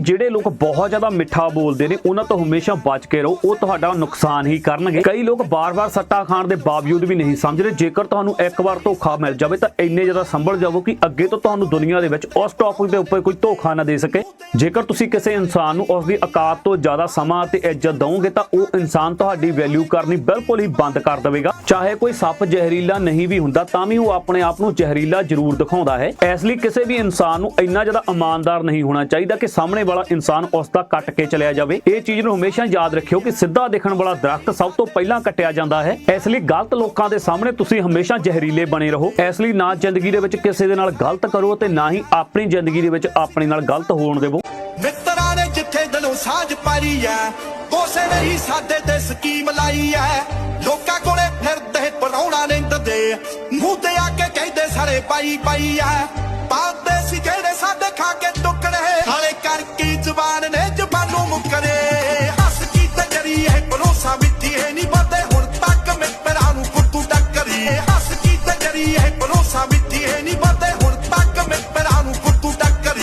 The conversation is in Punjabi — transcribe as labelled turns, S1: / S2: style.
S1: ਜਿਹੜੇ ਲੋਕ ਬਹੁਤ ਜ਼ਿਆਦਾ ਮਿੱਠਾ ਬੋਲਦੇ ਨੇ, ਉਹਨਾਂ ਤੋਂ ਹਮੇਸ਼ਾ ਬਚ ਕੇ ਰਹੋ। ਉਹ ਤੁਹਾਡਾ ਨੁਕਸਾਨ ਹੀ ਕਰਨਗੇ। ਕਈ ਲੋਕ ਬਾਰ-ਬਾਰ ਸੱਟਾ ਖਾਣ ਦੇ ਬਾਵਜੂਦ ਵੀ ਨਹੀਂ ਸਮਝਦੇ। ਜੇਕਰ ਤੁਹਾਨੂੰ ਇੱਕ ਵਾਰ ਧੋਖਾ ਮਿਲ ਜਾਵੇ, ਤਾਂ ਇੰਨੇ ਜ਼ਿਆਦਾ ਸੰਭਲ ਜਾਵੋ ਕਿ ਅੱਗੇ ਤੋਂ ਤੁਹਾਨੂੰ ਦੁਨੀਆ ਦੇ ਵਿੱਚ ਉਸ ਟੌਪਿਕ ਦੇ ਉੱਪਰ ਕੋਈ ਧੋਖਾ ਨਾ ਦੇ ਸਕੇ। ਜੇਕਰ ਤੁਸੀਂ ਕਿਸੇ ਇਨਸਾਨ ਨੂੰ ਉਸ ਦੀ ਔਕਾਤ ਤੋਂ ਜ਼ਿਆਦਾ ਸਮਾਂ ਅਤੇ ਇੱਜ਼ਤ ਦਿਓਗੇ ਤਾਂ ਉਹ ਇਨਸਾਨ ਤੁਹਾਡੀ ਵੈਲਿਊ ਕਰਨੀ ਬਿਲਕੁਲ ਹੀ ਬੰਦ ਕਰ ਦੇਵੇਗਾ। ਚਾਹੇ ਕੋਈ ਸੱਪ, ਜ਼ਹਿਰੀਲਾ ਨਹੀਂ ਵੀ ਹੁੰਦਾ, ਤਾਂ ਵੀ ਉਹ ਆਪਣੇ ਆਪ ਨੂੰ ਜ਼ਹਿਰੀਲਾ ਜ਼ਰੂਰ ਦਿਖਾਉਂਦਾ ਹੈ। ਇਸ ਲਈ ਕਿਸੇ ਵੀ ਇਨਸਾਨ ਨੂੰ ਇੰਨਾ ਜ਼ਿਆਦਾ ਇਮਾਨਦਾਰ ਨਹੀਂ ਹੋਣਾ ਚਾਹੀਦਾ ਕਿ ਸਾਹਮਣੇ ਵਾਲਾ ਇਨਸਾਨ ਉਸ ਦਾ ਕੱਟ ਕੇ ਚਲਿਆ ਜਾਵੇ। ਇਹ ਚੀਜ਼ ਨੂੰ ਹਮੇਸ਼ਾ ਯਾਦ ਰੱਖਿਓ ਕਿ ਸਿੱਧਾ ਦਿਖਣ ਵਾਲਾ ਦਰਖਤ ਸਭ ਤੋਂ ਪਹਿਲਾਂ ਕੱਟਿਆ ਜਾਂਦਾ ਹੈ। ਇਸ ਲਈ ਗਲਤ ਲੋਕਾਂ ਦੇ ਸਾਹਮਣੇ ਤੁਸੀਂ ਹਮੇਸ਼ਾ ਜ਼ਹਿਰੀਲੇ ਬਣੇ ਰਹੋ। ਇਸ ਲਈ ਨਾ ਜ਼ਿੰਦਗੀ ਦੇ ਵਿੱਚ ਕਿਸੇ ਦੇ ਨਾਲ ਗਲਤ ਕਰੋ ਤੇ ਨਾ ਹੀ ਆਪਣੀ ਜ਼ਿੰਦਗੀ ਦੇ ਵਿੱਚ ਆਪਣੇ ਨਾਲ ਗਲਤ ਹੋਣ ਦੇਵੋ।
S2: ਮਿੱਤਰਾਂ ਨੇ ਜਿੱਥੇ ਦਿਲੋਂ ਸਾਂਝ ਪਾਈ ਐ, ਕੋਸੇ ਨੇ ਹੀ ਸਾਡੇ ਤੇ ਸਕੀਮ ਲਾਈ ਐ। ਲੋਕਾਂ ਕੋਲੇ ਫਿਰਦੇ ਪਰੌਣਾ ਨਿੰਦਦੇ, ਮੂੰਹ ਤੇ ਆ ਕੇ ਕਹਿੰਦੇ ਸਾਰੇ ਪਾਈ ਪਾਈ ਐ।